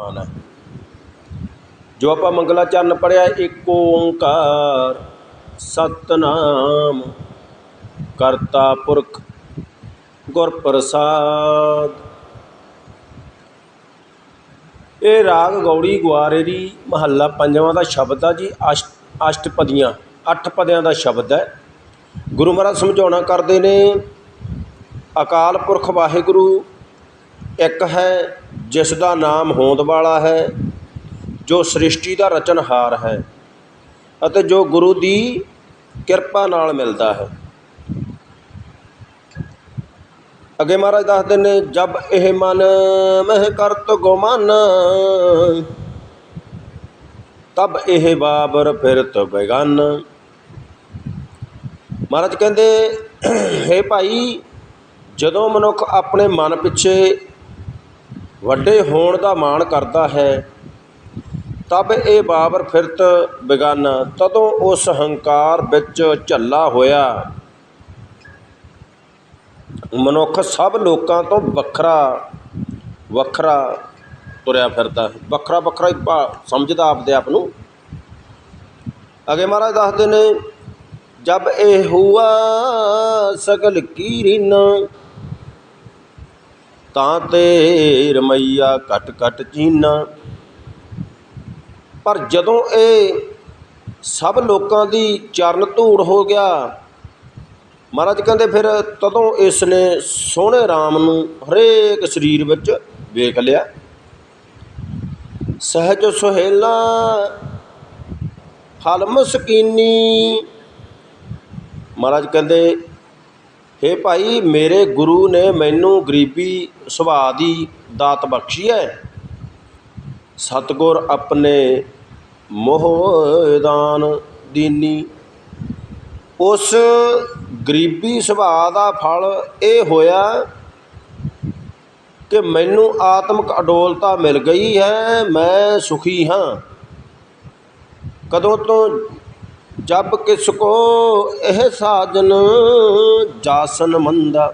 ਮਾਨ ਹੈ। ਜੋ ਆਪਾਂ ਮੰਗਲਾਚਰਨ ਪੜਿਆ ਇੱਕ ਓੰਕਾਰ ਸਤਨਾਮ ਕਰਤਾ ਪੁਰਖ ਗੁਰ ਪ੍ਰਸਾਦ। ਇਹ ਰਾਗ ਗੌੜੀ ਗੁਆਰੇ ਦੀ ਮਹੱਲਾ ਪੰਜਵਾਂ ਦਾ ਸ਼ਬਦ ਆ ਜੀ, ਅਸ਼ਟ, ਅਸ਼ਟਪਦੀਆਂ, ਅੱਠ ਪਦਿਆਂ ਦਾ ਸ਼ਬਦ ਹੈ। ਗੁਰੂ ਮਹਾਰਾਜ ਸਮਝਾਉਣਾ ਕਰਦੇ ਨੇ, ਅਕਾਲ ਪੁਰਖ ਵਾਹਿਗੁਰੂ, ਇੱਕ ਹੈ ਜਿਸ ਦਾ ਨਾਮ ਹੋਂਦ ਵਾਲਾ ਹੈ, ਜੋ ਸ੍ਰਿਸ਼ਟੀ ਦਾ ਰਚਨਹਾਰ ਹੈ ਅਤੇ ਜੋ ਗੁਰੂ ਦੀ ਕਿਰਪਾ ਨਾਲ ਮਿਲਦਾ ਹੈ। ਅੱਗੇ ਮਹਾਰਾਜ ਦੱਸਦੇ ਨੇ, ਜਬ ਇਹ ਮਨ ਮਹਿ ਕਰਤ ਗੁਮਨ ਤਬ ਇਹ ਬਾਬਰ ਫਿਰਤ ਬੇਗਨ। ਮਹਾਰਾਜ ਕਹਿੰਦੇ, ਹੈ ਭਾਈ, ਜਦੋਂ ਮਨੁੱਖ ਆਪਣੇ ਮਨ ਪਿੱਛੇ ਵੱਡੇ ਹੋਣ ਦਾ ਮਾਣ ਕਰਦਾ ਹੈ, ਤਬ ਇਹ ਬਾਬਰ ਫਿਰਤ ਬੇਗਨ, ਤਦੋਂ ਉਸ ਹੰਕਾਰ ਵਿੱਚ ਝੱਲਾ ਹੋਇਆ। ਮਨੁੱਖ ਸਭ ਲੋਕਾਂ ਤੋਂ ਵੱਖਰਾ ਵੱਖਰਾ ਤੁਰਿਆ ਫਿਰਦਾ ਹੈ। ਵੱਖਰਾ ਵੱਖਰਾ ਹੀ ਭਾ- ਸਮਝਦਾ ਆਪਦੇ ਆਪ ਨੂੰ। ਅਗੇ ਮਹਾਰਾਜ ਦੱਸਦੇ ਨੇ, ਜਬ ਇਹ ਹੁਆ ਸਗਲ ਕੀਰਿਨ ਤਾਂ ਤੇ ਰਮਈਆ ਘਟ ਘਟ ਚੀਨਾ ਪਰ ਜਦੋਂ ਇਹ ਸਭ ਲੋਕਾਂ ਦੀ ਚਰਨ ਧੂੜ ਹੋ ਗਿਆ, ਮਹਾਰਾਜ ਕਹਿੰਦੇ ਫਿਰ ਤਦੋਂ ਇਸ ਨੇ ਸੋਹਣੇ RAM ਨੂੰ ਹਰੇਕ ਸਰੀਰ ਵਿੱਚ ਵੇਖ ਲਿਆ। ਸਹਿਜ ਸੁਹੇਲਾ, ਫਲ ਮਸਕੀਨੀ। ਮਹਾਰਾਜ ਕਹਿੰਦੇ ਹੇ ਭਾਈ, ਮੇਰੇ ਗੁਰੂ ਨੇ ਮੈਨੂੰ ਗਰੀਬੀ ਸੁਭਾਅ ਦੀ ਦਾਤ ਬਖਸ਼ੀ ਹੈ। ਸਤਿਗੁਰ ਆਪਣੇ ਮੋਹਦਾਨ ਦੀਨੀ। ਉਸ ਗਰੀਬੀ ਸੁਭਾਅ ਦਾ ਫਲ ਇਹ ਹੋਇਆ ਕਿ ਮੈਨੂੰ ਆਤਮਿਕ ਅਡੋਲਤਾ ਮਿਲ ਗਈ ਹੈ, ਮੈਂ ਸੁਖੀ ਹਾਂ। ਕਦੋਂ ਤੋਂ ਜਬ ਕਿਸ ਕੋ ਇਹ ਸਾਜਨ ਜਾਸਨ ਮੰਦਾ।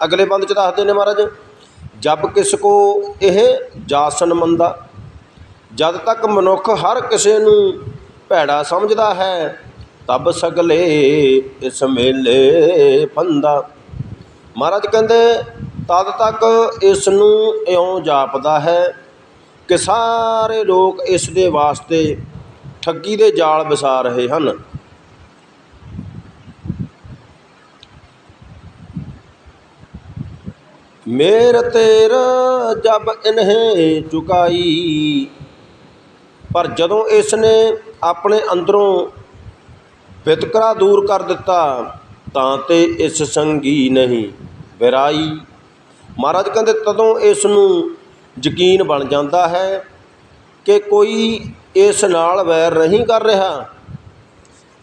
ਅਗਲੇ ਬੰਦ ਚ ਦੱਸਦੇ ਨੇ ਮਹਾਰਾਜ, ਜਬ ਕਿਸ ਕੋ ਇਹ ਜਾਸਨ ਮੰਦਾ। ਜਦ ਤੱਕ ਮਨੁੱਖ ਹਰ ਕਿਸੇ ਨੂੰ ਭੈੜਾ ਸਮਝਦਾ ਹੈ, ਤਬ ਸਗਲੇ ਇਸ ਮੇਲੇ ਫੰਦਾ ਮਹਾਰਾਜ ਕਹਿੰਦੇ, ਤਦ ਤੱਕ ਇਸ ਨੂੰ ਇਉਂ ਜਾਪਦਾ ਹੈ ਕਿ ਸਾਰੇ ਲੋਕ ਇਸ ਦੇ ਵਾਸਤੇ ਠੱਗੀ ਦੇ ਜਾਲ ਵਿਸਾ ਰਹੇ ਹਨ। ਮੇਰ ਤੇਰਾ ਜਬ ਇਨਹੇ ਚੁਕਾਈ, ਪਰ ਜਦੋਂ ਇਸ ਨੇ ਆਪਣੇ ਅੰਦਰੋਂ ਵਿਤਕਰਾ ਦੂਰ ਕਰ ਦਿੱਤਾ, ਤਾਂ ਤੇ ਇਸ ਸੰਗੀ ਨਹੀਂ ਵਿਰਾਈ। ਮਹਾਰਾਜ ਕਹਿੰਦੇ, ਤਦੋਂ ਇਸ ਨੂੰ ਯਕੀਨ ਬਣ ਜਾਂਦਾ ਹੈ ਕਿ ਕੋਈ ਇਸ ਨਾਲ ਵੈਰ ਨਹੀਂ ਕਰ ਰਿਹਾ।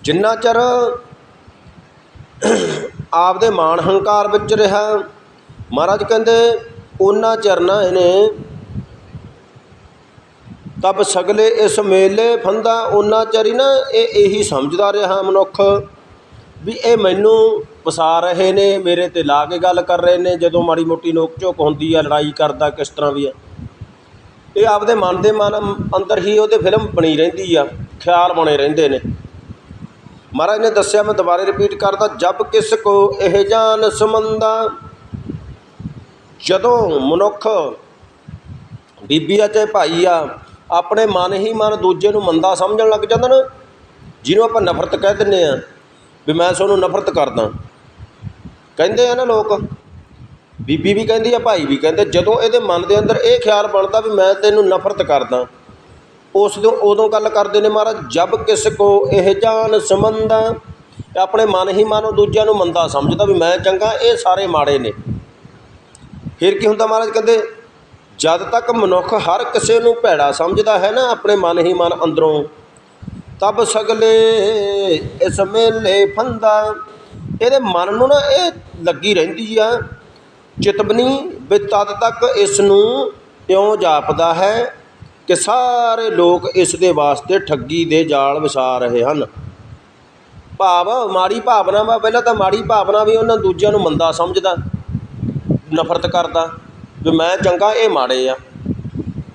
ਜਿੰਨਾ ਚਿਰ ਆਪਦੇ ਮਾਣ ਹੰਕਾਰ ਵਿੱਚ ਰਿਹਾ, ਮਹਾਰਾਜ ਕਹਿੰਦੇ ਉਹਨਾਂ ਚਿਰ ਨਾ ਇਹਨੇ ਤਬ ਸਗਲੇ ਇਸ ਮੇਲੇ ਫੰਦਾ ਉਹਨਾਂ ਚਿਰ ਹੀ ਨਾ ਇਹ ਇਹੀ ਸਮਝਦਾ ਰਿਹਾ ਮਨੁੱਖ ਵੀ ਇਹ ਮੈਨੂੰ ਵਸਾ ਰਹੇ ਨੇ, ਮੇਰੇ ਤੇ ਲਾ ਕੇ ਗੱਲ ਕਰ ਰਹੇ ਨੇ, ਜਦੋਂ ਮਾੜੀ ਮੋਟੀ ਨੋਕ ਝੋਕ ਹੁੰਦੀ ਆ, ਲੜਾਈ ਕਰਦਾ, ਕਿਸ ਤਰ੍ਹਾਂ ਵੀ ਆ। ਇਹ ਆਪਦੇ ਮਨ ਦੇ ਮਨ ਅੰਦਰ ਹੀ ਉਹਦੇ ਫਿਲਮ ਬਣੀ ਰਹਿੰਦੀ ਆ, ਖਿਆਲ ਬਣੇ ਰਹਿੰਦੇ ਨੇ। ਮਹਾਰਾਜ ਨੇ ਦੱਸਿਆ, ਮੈਂ ਦੁਬਾਰੇ ਰਿਪੀਟ ਕਰਦਾ, ਜਬ ਕਿਸ ਕੋ ਇਹ ਜਾਨ ਸਮੰਦਾ ਜਦੋਂ ਮਨੁੱਖ ਬੀਬੀ ਆ ਚਾਹੇ ਭਾਈ ਆ, ਆਪਣੇ ਮਨ ਹੀ ਮਨ ਦੂਜੇ ਨੂੰ ਮੰਦਾ ਸਮਝਣ ਲੱਗ ਜਾਂਦਾ ਨਾ, ਜਿਹਨੂੰ ਆਪਾਂ ਨਫ਼ਰਤ ਕਹਿ ਦਿੰਦੇ ਆ, ਵੀ ਮੈਂ ਤੁਹਾਨੂੰ ਨਫ਼ਰਤ ਕਰਦਾ। ਕਹਿੰਦੇ ਆ ਨਾ ਲੋਕ ਬੀਬੀ ਵੀ ਕਹਿੰਦੀ ਆ, ਭਾਈ ਵੀ ਕਹਿੰਦੇ, ਜਦੋਂ ਇਹਦੇ ਮਨ ਦੇ ਅੰਦਰ ਇਹ ਖਿਆਲ ਬਣਦਾ ਵੀ ਮੈਂ ਤੈਨੂੰ ਨਫ਼ਰਤ ਕਰਦਾ, ਉਸ ਤੋਂ ਉਦੋਂ ਗੱਲ ਕਰਦੇ ਨੇ ਮਹਾਰਾਜ, ਜਬ ਕਿਸ ਕੋ ਇਹ ਜਾਨ ਸਮੰਦਾ ਆਪਣੇ ਮਨ ਹੀ ਮਨ ਦੂਜਿਆਂ ਨੂੰ ਮੰਦਾ ਸਮਝਦਾ ਵੀ ਮੈਂ ਚੰਗਾ, ਇਹ ਸਾਰੇ ਮਾੜੇ ਨੇ। ਫਿਰ ਕੀ ਹੁੰਦਾ ਮਹਾਰਾਜ ਕਹਿੰਦੇ, ਜਦ ਤੱਕ ਮਨੁੱਖ ਹਰ ਕਿਸੇ ਨੂੰ ਭੈੜਾ ਸਮਝਦਾ ਹੈ ਨਾ, ਆਪਣੇ ਮਨ ਹੀ ਮਨ ਅੰਦਰੋਂ, ਤਬ ਸਗਲੇ ਇਸ ਮੇਲੇ ਫੰਦਾ। ਇਹਦੇ ਮਨ ਨੂੰ ਨਾ ਇਹ ਲੱਗੀ ਰਹਿੰਦੀ ਆ ਚਿਤਬਨੀ ਵੀ ਤਦ ਤੱਕ ਇਸ ਨੂੰ ਇਉਂ ਜਾਪਦਾ ਹੈ ਕਿ ਸਾਰੇ ਲੋਕ ਇਸ ਦੇ ਵਾਸਤੇ ਠੱਗੀ ਦੇ ਜਾਲ ਵਿਸਾ ਰਹੇ ਹਨ। ਭਾਵ, ਮਾੜੀ ਭਾਵਨਾ ਵਾ, ਪਹਿਲਾਂ ਤਾਂ ਮਾੜੀ ਭਾਵਨਾ ਵੀ ਉਹਨਾਂ ਦੂਜਿਆਂ ਨੂੰ ਮੰਦਾ ਸਮਝਦਾ, ਨਫ਼ਰਤ ਕਰਦਾ, ਵੀ ਮੈਂ ਚੰਗਾ, ਇਹ ਮਾੜੇ ਆ।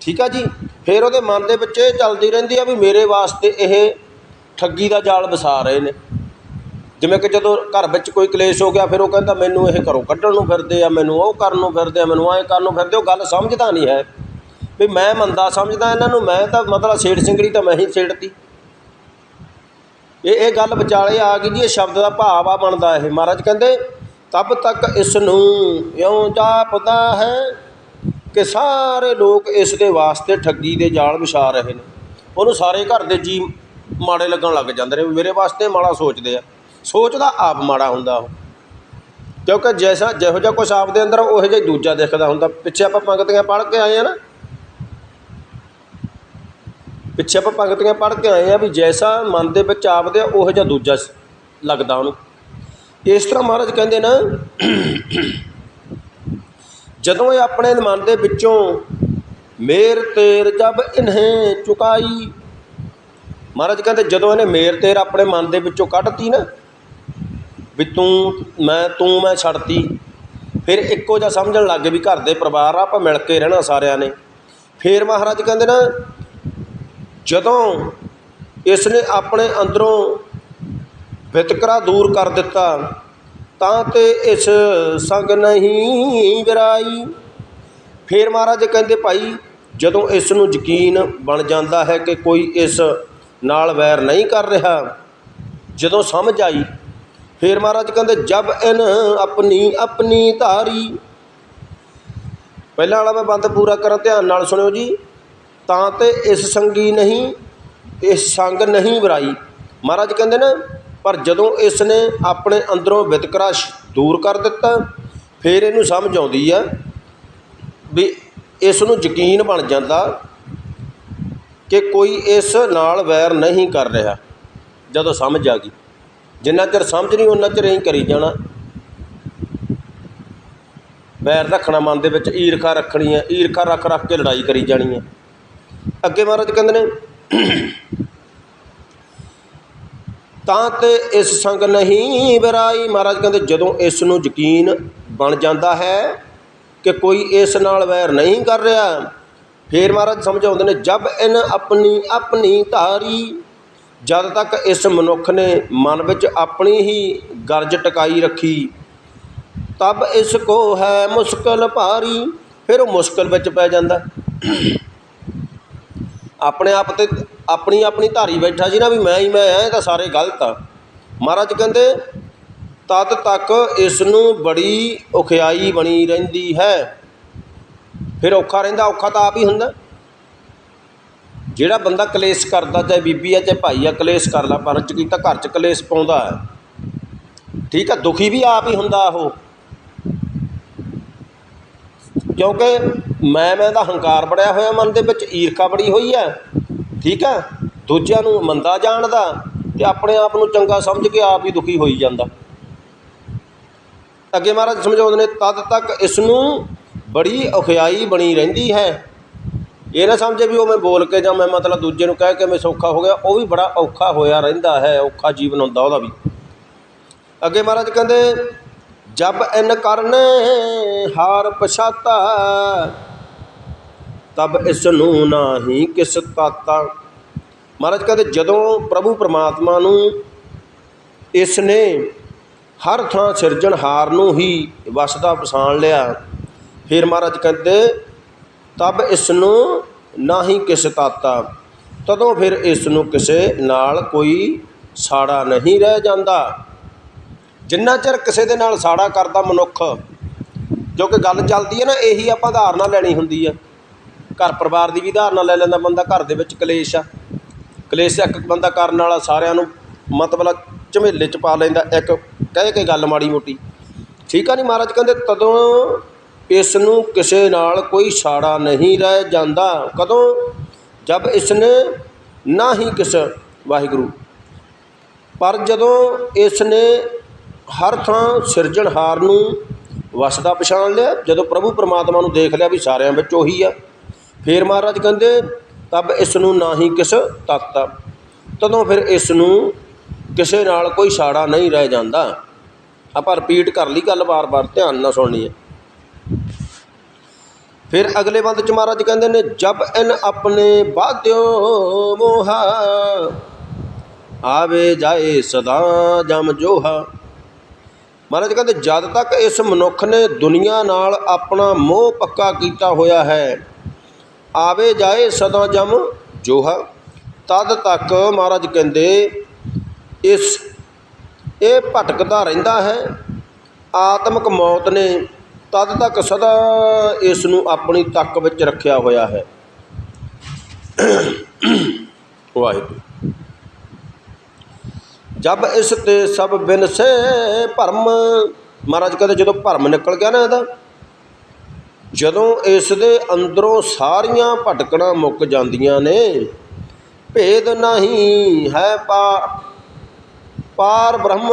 ਠੀਕ ਆ ਜੀ? ਫਿਰ ਉਹਦੇ ਮਨ ਦੇ ਵਿੱਚ ਇਹ ਚੱਲਦੀ ਰਹਿੰਦੀ ਆ ਵੀ ਮੇਰੇ ਵਾਸਤੇ ਇਹ ਠੱਗੀ ਦਾ ਜਾਲ ਵਿਸਾ ਰਹੇ ਨੇ। ਜਿਵੇਂ ਕਿ ਜਦੋਂ ਘਰ ਵਿੱਚ ਕੋਈ ਕਲੇਸ਼ ਹੋ ਗਿਆ, ਫਿਰ ਉਹ ਕਹਿੰਦਾ, ਮੈਨੂੰ ਇਹ ਘਰੋਂ ਕੱਢਣ ਨੂੰ ਫਿਰਦੇ ਆ, ਮੈਨੂੰ ਉਹ ਕਰਨ ਨੂੰ ਫਿਰਦੇ ਆ, ਮੈਨੂੰ ਐਂ ਕਰਨ ਨੂੰ ਫਿਰਦੇ ਉਹ ਗੱਲ ਸਮਝਦਾ ਨਹੀਂ ਹੈ। ਵੀ ਮੈਂ ਮੰਦਾ ਸਮਝਦਾ ਇਹਨਾਂ ਨੂੰ, ਮੈਂ ਤਾਂ ਮਤਲਬ ਛੇੜ ਸਿੰਗੜੀ ਤਾਂ ਮੈਂ ਹੀ ਛੇੜਤੀ ਇਹ ਇਹ ਗੱਲ ਵਿਚਾਲੇ ਆ ਗਈ ਜੀ, ਇਹ ਸ਼ਬਦ ਦਾ ਭਾਵ ਆ, ਬਣਦਾ ਇਹ। ਮਹਾਰਾਜ ਕਹਿੰਦੇ, ਤਬ ਤੱਕ ਇਸ ਨੂੰ ਇਉਂ ਜਾਪਦਾ ਹੈ ਕਿ ਸਾਰੇ ਲੋਕ ਇਸ ਦੇ ਵਾਸਤੇ ਠੱਗੀ ਦੇ ਜਾਲ ਵਿਛਾ ਰਹੇ ਨੇ। ਉਹਨੂੰ ਸਾਰੇ ਘਰ ਦੇ ਜੀ ਮਾੜੇ ਲੱਗਣ ਲੱਗ ਜਾਂਦੇ ਨੇ ਮੇਰੇ ਵਾਸਤੇ ਮਾੜਾ ਸੋਚਦੇ ਆ। ਸੋਚਦਾ ਆਪ ਮਾੜਾ ਹੁੰਦਾ ਉਹ। ਕਿਉਂਕਿ ਜੈਸਾ ਜਿਹੋ ਜਿਹਾ ਕੁਛ ਆਪਦੇ ਅੰਦਰ ਉਹੋ ਜਿਹਾ ਹੀ ਦੂਜਾ ਦਿਖਦਾ ਹੁੰਦਾ। ਪਿੱਛੇ ਆਪਾਂ ਪੰਗਤੀਆਂ ਪੜ੍ਹ ਕੇ ਆਏ ਆ ਨਾ। ਪਿੱਛੇ ਆਪਾਂ ਪੰਗਤੀਆਂ ਪੜ੍ਹ ਕੇ ਆਏ ਆ ਵੀ ਜੈਸਾ ਮਨ ਦੇ ਵਿੱਚ ਆਪਦੇ ਆ ਉਹੋ ਜਿਹਾ ਦੂਜਾ ਲੱਗਦਾ ਉਹਨੂੰ। ਇਸ ਤਰ੍ਹਾਂ ਮਹਾਰਾਜ ਕਹਿੰਦੇ ਨਾ, ਜਦੋਂ ਇਹ ਆਪਣੇ ਮਨ ਦੇ ਵਿੱਚੋਂ ਮੇਰ ਤੇਰ ਜਬ ਇਨਹੇ ਚੁਕਾਈ। ਮਹਾਰਾਜ ਕਹਿੰਦੇ ਜਦੋਂ ਇਹਨੇ ਮੇਰ ਤੇਰ ਆਪਣੇ ਮਨ ਦੇ ਵਿੱਚੋਂ ਕੱਢਤੀ ਨਾ ਵੀ ਤੂੰ, ਮੈਂ ਤੂੰ ਮੈਂ ਛੱਡਤੀ। ਫਿਰ ਇੱਕੋ ਜਿਹਾ ਸਮਝਣ ਲੱਗ ਗਏ ਵੀ ਘਰ ਦੇ ਪਰਿਵਾਰ ਆ, ਆਪਾਂ ਮਿਲ ਕੇ ਰਹਿਣਾ ਸਾਰਿਆਂ ਨੇ। ਫਿਰ ਮਹਾਰਾਜ ਕਹਿੰਦੇ ਨਾ, ਜਦੋਂ ਇਸ ਨੇ ਆਪਣੇ ਅੰਦਰੋਂ ਵਿਤਕਰਾ ਦੂਰ ਕਰ ਦਿੱਤਾ, ਤਾਂ ਤੇ ਇਸ ਸੰਗ ਨਹੀਂ ਵਿਰਾਈ। ਫਿਰ ਮਹਾਰਾਜ ਕਹਿੰਦੇ, ਭਾਈ, ਜਦੋਂ ਇਸ ਨੂੰ ਯਕੀਨ ਬਣ ਜਾਂਦਾ ਹੈ ਕਿ ਕੋਈ ਇਸ ਨਾਲ ਵੈਰ ਨਹੀਂ ਕਰ ਰਿਹਾ, ਜਦੋਂ ਸਮਝ ਆਈ ਫਿਰ ਮਹਾਰਾਜ ਕਹਿੰਦੇ, ਜਬ ਇਨ ਆਪਣੀ ਆਪਣੀ ਧਾਰੀ। ਪਹਿਲਾਂ ਵਾਲਾ ਮੈਂ ਬੰਦ ਪੂਰਾ ਕਰਾਂ, ਧਿਆਨ ਨਾਲ ਸੁਣਿਓ ਜੀ। ਤਾਂ ਤੇ ਇਸ ਸੰਗੀ ਨਹੀਂ, ਇਸ ਸੰਗ ਨਹੀਂ ਵਰਾਈ। ਮਹਾਰਾਜ ਕਹਿੰਦੇ ਨਾ, ਪਰ ਜਦੋਂ ਇਸ ਨੇ ਆਪਣੇ ਅੰਦਰੋਂ ਵਿਤਕਰਾ ਦੂਰ ਕਰ ਦਿੱਤਾ, ਫਿਰ ਇਹਨੂੰ ਸਮਝ ਆਉਂਦੀ ਆ ਵੀ ਇਸ ਨੂੰ ਯਕੀਨ ਬਣ ਜਾਂਦਾ ਕਿ ਕੋਈ ਇਸ ਨਾਲ ਵੈਰ ਨਹੀਂ ਕਰ ਰਿਹਾ, ਜਦੋਂ ਸਮਝ ਆ ਗਈ। ਜਿੰਨਾ ਚਿਰ ਸਮਝ ਨਹੀਂ, ਉਹਨਾਂ ਚਿਰ ਹੀ ਕਰੀ ਜਾਣਾ। ਵੈਰ ਰੱਖਣਾ ਮਨ ਦੇ ਵਿੱਚ, ਈਰਖਾ ਰੱਖਣੀ ਹੈ ਈਰਖਾ ਰੱਖ ਰੱਖ ਕੇ ਲੜਾਈ ਕਰੀ ਜਾਣੀ ਹੈ ਅੱਗੇ ਮਹਾਰਾਜ ਕਹਿੰਦੇ ਨੇ, ਤਾਂ ਤੇ ਇਸ ਸੰਗ ਨਹੀਂ ਵਿਰਾਈ ਮਹਾਰਾਜ ਕਹਿੰਦੇ, ਜਦੋਂ ਇਸ ਨੂੰ ਯਕੀਨ ਬਣ ਜਾਂਦਾ ਹੈ ਕਿ ਕੋਈ ਇਸ ਨਾਲ ਵੈਰ ਨਹੀਂ ਕਰ ਰਿਹਾ, ਫਿਰ ਮਹਾਰਾਜ ਸਮਝਾਉਂਦੇ ਨੇ, ਜਬ ਇਨ ਆਪਣੀ ਆਪਣੀ ਧਾਰੀ ਜਦ ਤੱਕ ਇਸ ਮਨੁੱਖ ਨੇ ਮਨ ਵਿੱਚ ਆਪਣੀ ਹੀ ਗਰਜ ਟਿਕਾਈ ਰੱਖੀ, ਤਬ ਇਸ ਕੋ ਹੈ ਮੁਸ਼ਕਲ ਭਾਰੀ, ਫਿਰ ਉਹ ਮੁਸ਼ਕਲ ਵਿੱਚ ਪੈ ਜਾਂਦਾ। ਆਪਣੇ ਆਪ ਤੇ ਆਪਣੀ ਆਪਣੀ ਧਾਰੀ ਬੈਠਾ ਸੀ ਨਾ ਵੀ ਮੈਂ ਹੀ ਮੈਂ ਆ ਇਹ ਤਾਂ ਸਾਰੇ ਗਲਤ ਆ। ਮਹਾਰਾਜ ਕਹਿੰਦੇ, ਤਦ ਤੱਕ ਇਸ ਨੂੰ ਬੜੀ ਔਖਿਆਈ ਬਣੀ ਰਹਿੰਦੀ ਹੈ। ਫਿਰ ਔਖਾ ਰਹਿੰਦਾ, ਔਖਾ ਤਾਂ ਆਪ ਹੀ ਹੁੰਦਾ। ਜਿਹੜਾ ਬੰਦਾ ਕਲੇਸ਼ ਕਰਦਾ, ਚਾਹੇ ਬੀਬੀ ਆ, ਚਾਹੇ ਭਾਈ ਆ, ਕਲੇਸ਼ ਕਰ ਲਾ, ਪਰ ਚ ਕੀਤਾ ਘਰ ਚ ਕਲੇਸ਼ ਪਾਉਂਦਾ ਹੈ। ਠੀਕ ਆ, ਦੁਖੀ ਵੀ ਆਪ ਹੀ ਹੁੰਦਾ ਉਹ। ਕਿਉਂਕਿ ਮੈਂ ਮੈਂ ਦਾ ਹੰਕਾਰ ਬੜਿਆ ਹੋਇਆ ਮਨ ਦੇ ਵਿੱਚ, ਈਰਖਾ ਬੜੀ ਹੋਈ ਹੈ। ਠੀਕ ਹੈ ਦੂਜਿਆਂ ਨੂੰ ਮੰਦਾ ਜਾਣਦਾ ਤੇ ਆਪਣੇ ਆਪ ਨੂੰ ਚੰਗਾ ਸਮਝ ਕੇ ਆਪ ਹੀ ਦੁਖੀ ਹੋਈ ਜਾਂਦਾ। ਅੱਗੇ ਮਹਾਰਾਜ ਸਮਝਾਉਂਦੇ ਨੇ, ਤਦ ਤੱਕ ਇਸ ਨੂੰ ਬੜੀ ਔਖਿਆਈ ਬਣੀ ਰਹਿੰਦੀ ਹੈ। ਇਹ ਨਾ ਸਮਝੇ ਵੀ ਉਹ ਮੈਂ ਬੋਲ ਕੇ ਜਾਂ ਮੈਂ ਮਤਲਬ ਦੂਜੇ ਨੂੰ ਕਹਿ ਕੇ ਮੈਂ ਸੌਖਾ ਹੋ ਗਿਆ, ਉਹ ਵੀ ਬੜਾ ਔਖਾ ਹੋਇਆ ਰਹਿੰਦਾ ਹੈ, ਔਖਾ ਜੀਵਨ ਹੁੰਦਾ ਉਹਦਾ ਵੀ। ਅੱਗੇ ਮਹਾਰਾਜ ਕਹਿੰਦੇ, ਜਬ ਇਨ ਕਰਨੇ ਹਾਰ ਪਛਾਤਾ, ਤਬ ਇਸ ਨੂੰ ਨਾਹੀ ਕਿਸ ਤਾਤਾ ਮਹਾਰਾਜ ਕਹਿੰਦੇ, ਜਦੋਂ ਪ੍ਰਭੂ ਪਰਮਾਤਮਾ ਨੂੰ ਇਸ ਨੇ ਹਰ ਥਾਂ ਸਿਰਜਣਹਾਰ ਨੂੰ ਹੀ ਵਸ ਪਛਾਣ ਲਿਆ, ਫਿਰ ਮਹਾਰਾਜ ਕਹਿੰਦੇ ਤਬ ਇਸ ਨੂੰ ਨਾ ਹੀ ਕਿਸ ਤਾਤਾ ਤਦੋਂ ਫਿਰ ਇਸ ਨੂੰ ਕਿਸੇ ਨਾਲ ਕੋਈ ਸਾੜਾ ਨਹੀਂ ਰਹਿ ਜਾਂਦਾ। ਜਿੰਨਾ ਚਿਰ ਕਿਸੇ ਦੇ ਨਾਲ ਸਾੜਾ ਕਰਦਾ ਮਨੁੱਖ, ਜੋ ਕਿ ਗੱਲ ਚੱਲਦੀ ਹੈ ਨਾ, ਇਹੀ ਆਪਾਂ ਧਾਰਨਾ ਲੈਣੀ ਹੁੰਦੀ ਆ ਘਰ ਪਰਿਵਾਰ ਦੀ ਵੀ ਧਾਰਨਾ ਲੈ ਲੈਂਦਾ ਬੰਦਾ, ਘਰ ਦੇ ਵਿੱਚ ਕਲੇਸ਼ ਆ। ਕਲੇਸ਼ ਇੱਕ ਬੰਦਾ ਕਰਨ ਵਾਲਾ ਸਾਰਿਆਂ ਨੂੰ ਮਤਲਬ ਝਮੇਲੇ ਚ ਪਾ ਲੈਂਦਾ, ਇੱਕ ਕਹਿ ਕੇ ਗੱਲ ਮਾੜੀ ਮੋਟੀ। ਠੀਕ ਆ ਨਹੀਂ ਮਹਾਰਾਜ? ਕਹਿੰਦੇ ਤਦੋਂ ਇਸ ਨੂੰ ਕਿਸੇ ਨਾਲ ਕੋਈ ਸਾੜਾ ਨਹੀਂ ਰਹਿ ਜਾਂਦਾ। ਕਦੋਂ? ਜਦ ਇਸ ਨੇ ਨਾ ਹੀ ਕਿਸ, ਵਾਹਿਗੁਰੂ। ਪਰ ਜਦੋਂ ਇਸ ਨੇ ਹਰ ਥਾਂ ਸਿਰਜਣਹਾਰ ਨੂੰ ਵਸਦਾ ਪਛਾਣ ਲਿਆ, ਜਦੋਂ ਪ੍ਰਭੂ ਪਰਮਾਤਮਾ ਨੂੰ ਦੇਖ ਲਿਆ ਵੀ ਸਾਰਿਆਂ ਵਿੱਚ ਉਹੀ ਆ, ਫਿਰ ਮਹਾਰਾਜ ਕਹਿੰਦੇ, ਤਬ ਇਸ ਨੂੰ ਨਾ ਹੀ ਕਿਸ ਤਤ ਤਦੋਂ ਫਿਰ ਇਸ ਨੂੰ ਕਿਸੇ ਨਾਲ ਕੋਈ ਸਾੜਾ ਨਹੀਂ ਰਹਿ ਜਾਂਦਾ। ਆਪਾਂ ਰਿਪੀਟ ਕਰ ਲਈ ਗੱਲ ਵਾਰ ਵਾਰ ਧਿਆਨ ਨਾਲ ਸੁਣਨੀ ਹੈ। ਫਿਰ ਅਗਲੇ ਬੰਦ ਚ ਮਹਾਰਾਜ ਕਹਿੰਦੇ ਨੇ, ਜਬ ਇਨ ਆਪਣੇ ਬਾਧਿਓ ਮੋਹਾ, ਆਵੇ ਜਾਏ ਸਦਾ ਜਮ ਜੋਹਾ। ਮਹਾਰਾਜ ਕਹਿੰਦੇ, ਜਦ ਤੱਕ ਇਸ ਮਨੁੱਖ ਨੇ ਦੁਨੀਆ ਨਾਲ ਆਪਣਾ ਮੋਹ ਪੱਕਾ ਕੀਤਾ ਹੋਇਆ ਹੈ, ਆਵੇ ਜਾਏ ਸਦਾ ਜਮ ਜੋਹਾ। ਤਦ ਤੱਕ ਮਹਾਰਾਜ ਕਹਿੰਦੇ, ਇਸ, ਇਹ ਭਟਕਦਾ ਰਹਿੰਦਾ ਹੈ, ਆਤਮਿਕ ਮੌਤ ਨੇ ਤਦ ਤੱਕ ਸਦਾ ਇਸ ਨੂੰ ਆਪਣੀ ਤੱਕ ਵਿੱਚ ਰੱਖਿਆ ਹੋਇਆ ਹੈ। ਵਾਹਿਗੁਰੂ। ਜਬ ਇਸ ਤੇ ਸਭ ਬਿਨ ਸੇ ਭਰਮ, ਮਹਾਰਾਜ ਕਹਿੰਦੇ ਜਦੋਂ ਭਰਮ ਨਿਕਲ ਗਿਆ ਨਾ ਇਹਦਾ, ਜਦੋਂ ਇਸ ਦੇ ਅੰਦਰੋਂ ਸਾਰੀਆਂ ਭਟਕਣਾ ਮੁੱਕ ਜਾਂਦੀਆਂ ਨੇ, ਭੇਦ ਨਹੀਂ ਹੈ ਪਾ, ਪਾਰ ਬ੍ਰਹਮ।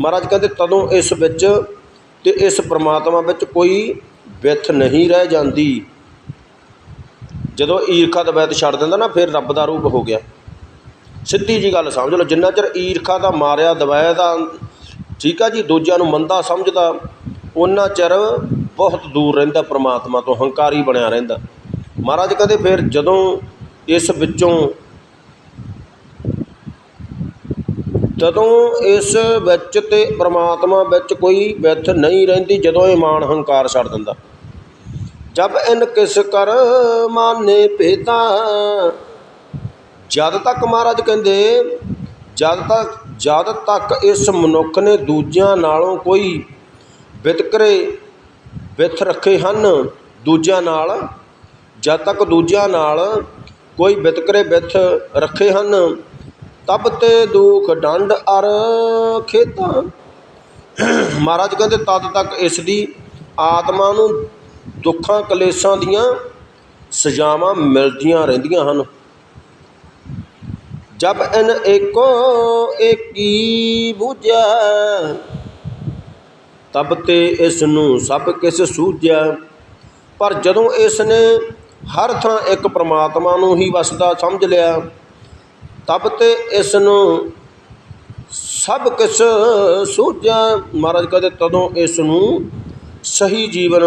ਮਹਾਰਾਜ ਕਹਿੰਦੇ ਤਦੋਂ ਇਸ ਵਿੱਚ ਤੇ ਇਸ ਪਰਮਾਤਮਾ ਵਿੱਚ ਕੋਈ ਵਿੱਥ ਨਹੀਂ ਰਹਿ ਜਾਂਦੀ। ਜਦੋਂ ਈਰਖਾ ਦਵੈਤ ਛੱਡ ਦਿੰਦਾ ਨਾ, ਫਿਰ ਰੱਬ ਦਾ ਰੂਪ ਹੋ ਗਿਆ। ਸਿੱਧੀ ਜੀ ਗੱਲ ਸਮਝ ਲਓ, ਜਿੰਨਾ ਚਿਰ ਈਰਖਾ ਦਾ ਮਾਰਿਆ ਦਵਾਇਆ ਦਾ ਠੀਕ ਆ ਜੀ, ਦੂਜਿਆਂ ਨੂੰ ਮੰਦਾ ਸਮਝਦਾ ਉਹਨਾਂ ਚਿਰ ਬਹੁਤ ਦੂਰ ਰਹਿੰਦਾ ਪ੍ਰਮਾਤਮਾ ਤੋਂ, ਹੰਕਾਰੀ ਬਣਿਆ ਰਹਿੰਦਾ। ਮਹਾਰਾਜ ਕਹਿੰਦੇ ਫਿਰ ਜਦੋਂ ਇਸ ਵਿੱਚੋਂ ਜਦੋਂ ਇਸ ਵਿੱਚ ਅਤੇ ਪਰਮਾਤਮਾ ਵਿੱਚ ਕੋਈ ਵਿੱਥ ਨਹੀਂ ਰਹਿੰਦੀ, ਜਦੋਂ ਇਹ ਮਾਣ ਹੰਕਾਰ ਛੱਡ ਦਿੰਦਾ। ਜਬ ਇਨ ਕਿਸ ਕਰ ਮਾਨੇ ਭੇਦਾ, ਜਦ ਤੱਕ ਮਹਾਰਾਜ ਕਹਿੰਦੇ, ਜਦ ਤੱਕ ਜਦ ਤੱਕ ਇਸ ਮਨੁੱਖ ਨੇ ਦੂਜਿਆਂ ਨਾਲੋਂ ਕੋਈ ਵਿਤਕਰੇ ਵਿਥ ਰੱਖੇ ਹਨ, ਦੂਜਿਆਂ ਨਾਲ, ਜਦ ਤੱਕ ਦੂਜਿਆਂ ਨਾਲ ਕੋਈ ਵਿਤਕਰੇ ਵਿਥ ਰੱਖੇ ਹਨ ਤਬ ਤੇ ਦੁਖ ਡੰਡ ਅਰ ਖੇਤਾ। ਮਹਾਰਾਜ ਕਹਿੰਦੇ, ਤਦ ਤੱਕ ਇਸ ਦੀ ਆਤਮਾ ਨੂੰ ਦੁੱਖਾਂ ਕਲੇਸ਼ਾਂ ਦੀਆਂ ਸਜ਼ਾਵਾਂ ਮਿਲਦੀਆਂ ਰਹਿੰਦੀਆਂ ਹਨ। ਜਬ ਇਨ ਏਕੋ ਏਕੀ ਬੂਝਿਆ ਤਬ ਤੇ ਇਸ ਨੂੰ ਸਭ ਕਿਸ ਸੂਝਿਆ ਪਰ ਜਦੋਂ ਇਸ ਨੇ ਹਰ ਥਾਂ ਇੱਕ ਪ੍ਰਮਾਤਮਾ ਨੂੰ ਹੀ ਵਸਦਾ ਸਮਝ ਲਿਆ ਤਬ ਤੇ ਇਸ ਨੂੰ ਸਭ ਕਿਸ ਸੂਝਿਆ ਮਹਾਰਾਜ ਕਹਿੰਦੇ, ਤਦੋਂ ਇਸ ਨੂੰ ਸਹੀ ਜੀਵਨ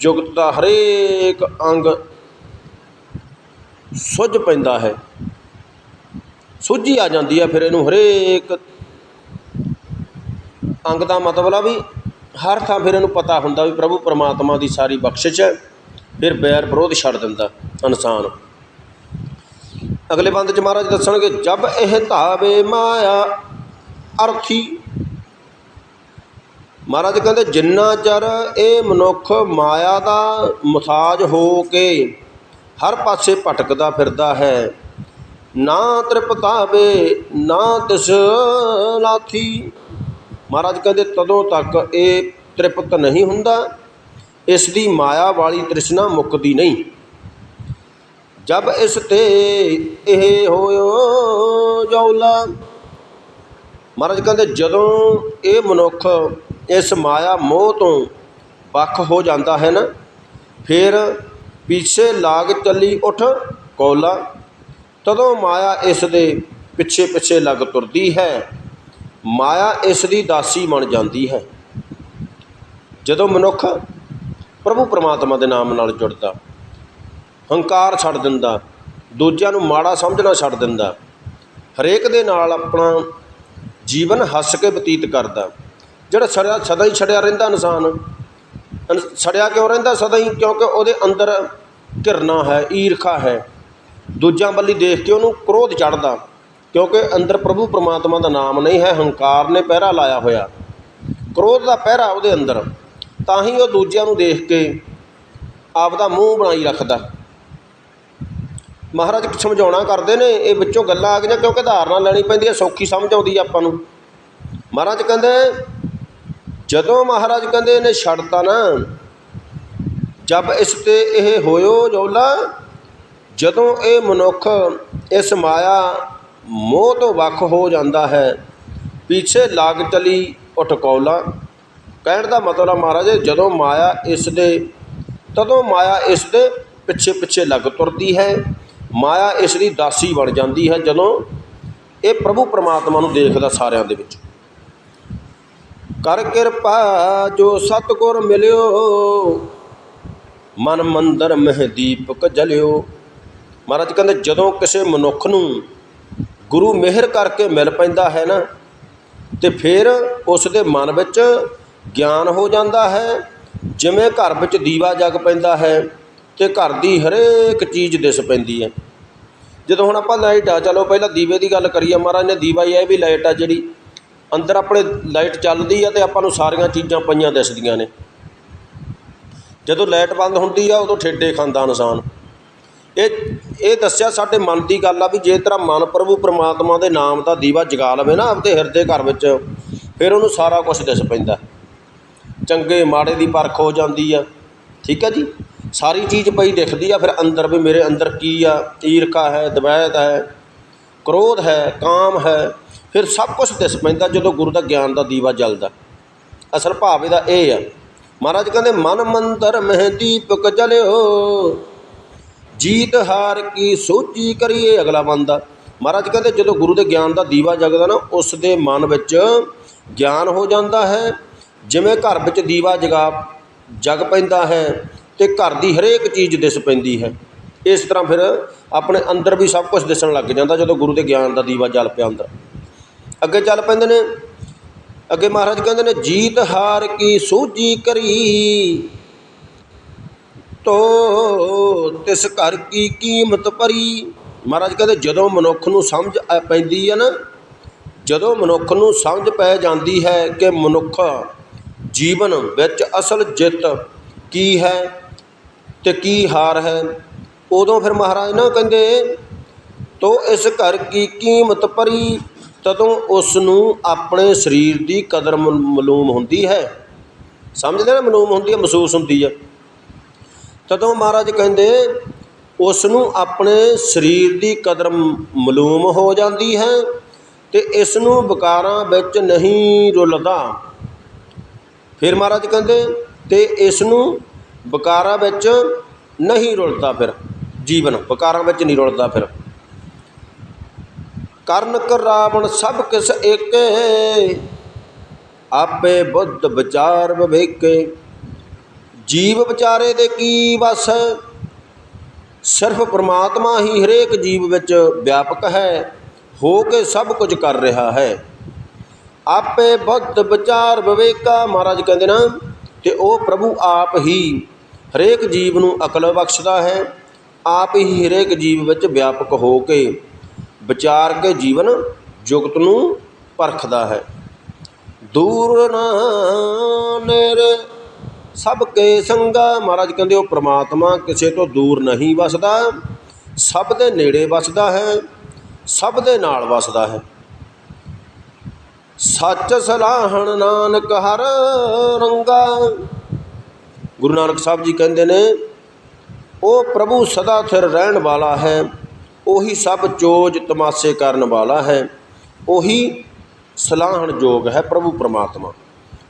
ਜੁਗਤ ਦਾ ਹਰੇਕ ਅੰਗ ਸੁੱਝ ਪੈਂਦਾ ਹੈ। ਸੂਝੀ ਆ ਜਾਂਦੀ ਹੈ, ਫਿਰ ਇਹਨੂੰ ਹਰੇਕ ਅੰਗ ਦਾ ਮਤਲਬ ਆ ਵੀ ਹਰ ਥਾਂ ਫਿਰ ਇਹਨੂੰ ਪਤਾ ਹੁੰਦਾ ਵੀ ਪ੍ਰਭੂ ਪਰਮਾਤਮਾ ਦੀ ਸਾਰੀ ਬਖਸ਼ਿਸ਼ ਹੈ, ਫਿਰ ਬੈਰ ਵਿਰੋਧ ਛੱਡ ਦਿੰਦਾ ਇਨਸਾਨ। ਅਗਲੇ ਬੰਦ ਚ ਮਹਾਰਾਜ ਦੱਸਣਗੇ, ਜਬ ਇਹ ਧਾਵੇ ਮਾਇਆ ਅਰਥੀ। ਮਹਾਰਾਜ ਕਹਿੰਦੇ, ਜਿੰਨਾ ਚਿਰ ਇਹ ਮਨੁੱਖ ਮਾਇਆ ਦਾ ਮੁਤਾਜ ਹੋ ਕੇ ਹਰ ਪਾਸੇ ਭਟਕਦਾ ਫਿਰਦਾ ਹੈ, ਨਾ ਤ੍ਰਿਪਤਾਵੇ, ਨਾ ਤਿਸ ਲਾਥੀ। ਮਹਾਰਾਜ ਕਹਿੰਦੇ, ਤਦੋਂ ਤੱਕ ਇਹ ਤ੍ਰਿਪਤ ਨਹੀਂ ਹੁੰਦਾ, ਇਸ ਦੀ ਮਾਇਆ ਵਾਲੀ ਤ੍ਰਿਸ਼ਨਾ ਮੁੱਕਦੀ ਨਹੀਂ। ਜਬ ਇਸ ਤੇ ਇਹ ਹੋਇਓ ਜੌਲਾ। ਮਹਾਰਾਜ ਕਹਿੰਦੇ, ਜਦੋਂ ਇਹ ਮਨੁੱਖ ਇਸ ਮਾਇਆ ਮੋਹ ਤੋਂ ਵੱਖ ਹੋ ਜਾਂਦਾ ਹੈ ਨਾ, ਫਿਰ ਪਿੱਛੇ ਲਾਗ ਚੱਲੀ ਉਠ ਕੌਲਾ। ਤਦੋਂ ਮਾਇਆ ਇਸ ਦੇ ਪਿੱਛੇ ਪਿੱਛੇ ਲੱਗ ਤੁਰਦੀ ਹੈ। ਮਾਇਆ ਇਸ ਦੀ ਦਾਸੀ ਬਣ ਜਾਂਦੀ ਹੈ। ਜਦੋਂ ਮਨੁੱਖ ਪ੍ਰਭੂ ਪਰਮਾਤਮਾ ਦੇ ਨਾਮ ਨਾਲ ਜੁੜਦਾ ਹੰਕਾਰ ਛੱਡ ਦਿੰਦਾ, ਦੂਜਿਆਂ ਨੂੰ ਮਾੜਾ ਸਮਝਣਾ ਛੱਡ ਦਿੰਦਾ। ਹਰੇਕ ਦੇ ਨਾਲ ਆਪਣਾ ਜੀਵਨ ਹੱਸ ਕੇ ਬਤੀਤ ਕਰਦਾ। ਜਿਹੜਾ ਸੜਿਆ ਸਦਾ ਹੀ ਛੜਿਆ ਰਹਿੰਦਾ ਇਨਸਾਨ ਇਨ- ਸੜਿਆ ਕਿਉਂ ਰਹਿੰਦਾ ਸਦਾ ਹੀ? ਕਿਉਂਕਿ ਉਹਦੇ ਅੰਦਰ ਘਿਰਨਾ ਹੈ, ਈਰਖਾ ਹੈ। ਦੂਜਿਆਂ ਵੱਲੀ ਦੇਖ ਕੇ ਉਹਨੂੰ ਕ੍ਰੋਧ ਚੜਦਾ ਕਿਉਂਕਿ ਅੰਦਰ ਪ੍ਰਭੂ ਪਰਮਾਤਮਾ ਦਾ ਨਾਮ ਨਹੀਂ ਹੈ, ਹੰਕਾਰ ਨੇ ਪਹਿਰਾ ਲਾਇਆ ਹੋਇਆ। ਕ੍ਰੋਧ ਦਾ ਪਹਿਰਾ ਉਹਦੇ ਅੰਦਰ, ਤਾਂ ਹੀ ਉਹ ਦੂਜਿਆਂ ਨੂੰ ਦੇਖ ਕੇ ਆਪਦਾ ਮੂੰਹ ਬਣਾਈ ਰੱਖਦਾ। ਮਹਾਰਾਜ ਸਮਝਾਉਣਾ ਕਰਦੇ ਨੇ, ਇਹ ਵਿੱਚੋਂ ਗੱਲਾਂ ਆ ਗਈਆਂ ਕਿਉਂਕਿ ਧਾਰਨਾ ਲੈਣੀ ਪੈਂਦੀ ਹੈ, ਸੌਖੀ ਸਮਝ ਆਉਂਦੀ ਹੈ ਆਪਾਂ ਨੂੰ। ਮਹਾਰਾਜ ਕਹਿੰਦੇ, ਜਦੋਂ ਮਹਾਰਾਜ ਕਹਿੰਦੇ ਇਹਨੇ ਛੱਡਤਾ ਨਾ ਜਬ ਇਸ ਤੇ ਇਹ ਹੋਇਓ ਜੋਲਾ, ਜਦੋਂ ਇਹ ਮਨੁੱਖ ਇਸ ਮਾਇਆ ਮੋਹ ਤੋਂ ਵੱਖ ਹੋ ਜਾਂਦਾ ਹੈ, ਪਿੱਛੇ ਲਾਗ ਚਲੀ ਉਠਕੌਲਾ ਕਹਿਣ ਦਾ ਮਤਲਬ ਆ ਮਹਾਰਾਜ, ਜਦੋਂ ਮਾਇਆ ਇਸ ਦੇ, ਤਦੋਂ ਮਾਇਆ ਇਸ ਦੇ ਪਿੱਛੇ ਪਿੱਛੇ ਲੱਗ ਤੁਰਦੀ ਹੈ ਮਾਇਆ ਇਸ ਦੀ ਦਾਸੀ ਬਣ ਜਾਂਦੀ ਹੈ ਜਦੋਂ ਇਹ ਪ੍ਰਭੂ ਪਰਮਾਤਮਾ ਨੂੰ ਦੇਖਦਾ ਸਾਰਿਆਂ ਦੇ ਵਿੱਚ। ਕਰ ਕਿਰਪਾ ਜੋ ਸਤਿਗੁਰ ਮਿਲਿਓ, ਮਨ ਮੰਦਰ ਮਹਿ ਦੀਪਕ ਜਲਿਓ। ਮਹਾਰਾਜ ਕਹਿੰਦੇ, ਜਦੋਂ ਕਿਸੇ ਮਨੁੱਖ ਨੂੰ ਗੁਰੂ ਮਿਹਰ ਕਰਕੇ ਮਿਲ ਪੈਂਦਾ ਹੈ ਨਾ, ਤੇ ਫਿਰ ਉਸ ਦੇ ਮਨ ਵਿੱਚ ਗਿਆਨ ਹੋ ਜਾਂਦਾ ਹੈ, ਜਿਵੇਂ ਘਰ ਵਿੱਚ ਦੀਵਾ ਜਗ ਪੈਂਦਾ ਹੈ ਤੇ ਘਰ ਦੀ ਹਰੇਕ ਚੀਜ਼ ਦਿਸ ਪੈਂਦੀ ਹੈ ਜਦੋਂ ਹੁਣ ਆਪਾਂ ਲਾਈਟ ਆ, ਚਲੋ ਪਹਿਲਾਂ ਦੀਵੇ ਦੀ ਗੱਲ ਕਰੀਏ, ਮਹਾਰਾਜ ਨੇ ਦੀਵਾ ਹੀ ਇਹ ਵੀ ਲਾਈਟ ਆ ਜਿਹੜੀ ਅੰਦਰ ਆਪਣੇ ਲਾਈਟ ਚੱਲਦੀ ਆ ਤੇ ਆਪਾਂ ਨੂੰ ਸਾਰੀਆਂ ਚੀਜ਼ਾਂ ਪਈਆਂ ਦਿਸਦੀਆਂ ਨੇ। ਜਦੋਂ ਲਾਈਟ ਬੰਦ ਹੁੰਦੀ ਆ, ਉਦੋਂ ਠੇਡੇ ਖਾਂਦਾ ਇਨਸਾਨ। ਇਹ ਇਹ ਦੱਸਿਆ ਸਾਡੇ ਮਨ ਦੀ ਗੱਲ ਆ ਵੀ ਜੇ ਤੇਰਾ ਮਨ ਪ੍ਰਭੂ ਪ੍ਰਮਾਤਮਾ ਦੇ ਨਾਮ ਦਾ ਦੀਵਾ ਜਗਾ ਲਵੇ ਨਾ ਆਪਦੇ ਹਿਰਦੇ ਘਰ ਵਿੱਚ, ਫਿਰ ਉਹਨੂੰ ਸਾਰਾ ਕੁਝ ਦਿਸ ਪੈਂਦਾ। ਚੰਗੇ ਮਾੜੇ ਦੀ ਪਰਖ ਹੋ ਜਾਂਦੀ ਆ। ਠੀਕ ਹੈ ਜੀ? ਸਾਰੀ ਚੀਜ਼ ਪਈ ਦਿਖਦੀ ਆ, ਫਿਰ ਅੰਦਰ ਵੀ ਮੇਰੇ ਅੰਦਰ ਕੀ ਆ? ਈਰਖਾ ਹੈ, ਦਵੈਤ ਹੈ, ਕ੍ਰੋਧ ਹੈ, ਕਾਮ ਹੈ, ਫਿਰ ਸਭ ਕੁਝ ਦਿਸ ਪੈਂਦਾ ਜਦੋਂ ਗੁਰੂ ਦਾ ਗਿਆਨ ਦਾ ਦੀਵਾ ਜਲਦਾ। ਅਸਲ ਭਾਵ ਇਹਦਾ ਇਹ ਆ, ਮਹਾਰਾਜ ਕਹਿੰਦੇ, ਮਨ ਮੰਤਰ ਮਹਿ ਦੀਪਕ ਜਲਿਓ, ਜੀਤ ਹਾਰ ਕੀ ਸੋਚੀ ਕਰੀਏ? ਅਗਲਾ ਬੰਦਾ, ਮਹਾਰਾਜ ਕਹਿੰਦੇ, ਜਦੋਂ ਗੁਰੂ ਦੇ ਗਿਆਨ ਦਾ ਦੀਵਾ ਜਗਦਾ ਨਾ, ਉਸ ਦੇ ਮਨ ਵਿੱਚ ਗਿਆਨ ਹੋ ਜਾਂਦਾ ਹੈ। ਜਿਵੇਂ ਘਰ ਵਿੱਚ ਦੀਵਾ ਜਗਾ, ਜਗ ਪੈਂਦਾ ਹੈ ਤੇ ਘਰ ਦੀ ਹਰੇਕ ਚੀਜ਼ ਦਿਸ ਪੈਂਦੀ ਹੈ। ਇਸ ਤਰ੍ਹਾਂ ਫਿਰ ਆਪਣੇ ਅੰਦਰ ਵੀ ਸਭ ਕੁਝ ਦਿਸਣ ਲੱਗ ਜਾਂਦਾ ਜਦੋਂ ਗੁਰੂ ਦੇ ਗਿਆਨ ਦਾ ਦੀਵਾ ਜਲ ਪਿਆ ਅੰਦਰ। ਅੱਗੇ ਚੱਲ ਪੈਂਦੇ ਨੇ। ਅੱਗੇ ਮਹਾਰਾਜ ਕਹਿੰਦੇ ਨੇ, ਜੀਤ ਹਾਰ ਕੀ ਸੂਝੀ ਕਰੀ? ਤੋ ਤਿਸ ਘਰ ਕੀ ਕੀਮਤ ਭਰੀ? ਮਹਾਰਾਜ ਕਹਿੰਦੇ, ਜਦੋਂ ਮਨੁੱਖ ਨੂੰ ਸਮਝ ਪੈਂਦੀ ਹੈ ਨਾ, ਜਦੋਂ ਮਨੁੱਖ ਨੂੰ ਸਮਝ ਪੈ ਜਾਂਦੀ ਹੈ ਕਿ ਮਨੁੱਖ ਜੀਵਨ ਵਿੱਚ ਅਸਲ ਜਿੱਤ ਕੀ ਹੈ ਤੇ ਕੀ ਹਾਰ ਹੈ? ਉਦੋਂ ਫਿਰ ਮਹਾਰਾਜ ਨਾ ਕਹਿੰਦੇ, ਤੋ ਇਸ ਘਰ ਕੀ ਕੀਮਤ ਭਰੀ? ਤਦੋਂ ਉਸ ਨੂੰ ਆਪਣੇ ਸਰੀਰ ਦੀ ਕਦਰ ਮ- ਮਾਲੂਮ ਹੁੰਦੀ ਹੈ। ਸਮਝਦੇ ਨਾ ਮਾਲੂਮ ਹੁੰਦੀ ਹੈ, ਮਹਿਸੂਸ ਹੁੰਦੀ ਹੈ। ਤਦੋਂ ਮਹਾਰਾਜ ਕਹਿੰਦੇ ਉਸ ਨੂੰ ਆਪਣੇ ਸਰੀਰ ਦੀ ਕਦਰ ਮ- ਮਾਲੂਮ ਹੋ ਜਾਂਦੀ ਹੈ ਤੇ ਇਸ ਨੂੰ ਵਿਕਾਰਾਂ ਵਿੱਚ ਨਹੀਂ ਰੁਲਦਾ। ਫਿਰ ਮਹਾਰਾਜ ਕਹਿੰਦੇ, ਤੇ ਇਸ ਨੂੰ ਵਿਕਾਰਾਂ ਵਿੱਚ ਨਹੀਂ ਰੁਲਦਾ ਫਿਰ, ਜੀਵਨ ਵਿਕਾਰਾਂ ਵਿੱਚ ਨਹੀਂ ਰੁਲਦਾ ਫਿਰ। ਕਰਨ ਕਰ ਰਾਵਣ ਸਭ ਕਿਸ ਏਕੇ, ਆਪੇ ਬੁੱਧ ਵਿਚਾਰ ਵਿਵੇਕੇ। ਜੀਵ ਵਿਚਾਰੇ ਦੇ ਕੀ ਵਸ, ਸਿਰਫ ਪ੍ਰਮਾਤਮਾ ਹੀ ਹਰੇਕ ਜੀਵ ਵਿੱਚ ਵਿਆਪਕ ਹੈ, ਹੋ ਕੇ ਸਭ ਕੁਝ ਕਰ ਰਿਹਾ ਹੈ। ਆਪੇ ਬੁੱਧ ਵਿਚਾਰ ਵਿਵੇਕਾ ਮਹਾਰਾਜ ਕਹਿੰਦੇ ਨਾ, ਤੇ ਉਹ ਪ੍ਰਭੂ ਆਪ ਹੀ ਹਰੇਕ ਜੀਵ ਨੂੰ ਅਕਲ ਬਖਸ਼ਦਾ ਹੈ, ਆਪ ਹੀ ਹਰੇਕ ਜੀਵ ਵਿੱਚ ਵਿਆਪਕ ਹੋ ਕੇ ਵਿਚਾਰ ਕੇ ਜੀਵਨ ਜੁਗਤ ਨੂੰ ਪਰਖਦਾ ਹੈ। ਦੂਰ ਨਾ ਸਭ ਕੇ ਸੰਗਾ ਮਹਾਰਾਜ ਕਹਿੰਦੇ ਉਹ ਪ੍ਰਮਾਤਮਾ ਕਿਸੇ ਤੋਂ ਦੂਰ ਨਹੀਂ ਵਸਦਾ, ਸਭ ਦੇ ਨੇੜੇ ਵਸਦਾ ਹੈ, ਸਭ ਦੇ ਨਾਲ ਵਸਦਾ ਹੈ। ਸੱਚ ਸਲਾਹਣ ਨਾਨਕ ਹਰ ਰੰਗਾ ਗੁਰੂ ਨਾਨਕ ਸਾਹਿਬ ਜੀ ਕਹਿੰਦੇ ਨੇ, ਉਹ ਪ੍ਰਭੂ ਸਦਾ ਥਿਰ ਰਹਿਣ ਵਾਲਾ ਹੈ, ਉਹੀ ਸਭ ਚੋਜ ਤਮਾਸ਼ੇ ਕਰਨ ਵਾਲਾ ਹੈ, ਉਹੀ ਸਲਾਹਣ ਯੋਗ ਹੈ ਪ੍ਰਭੂ ਪ੍ਰਮਾਤਮਾ।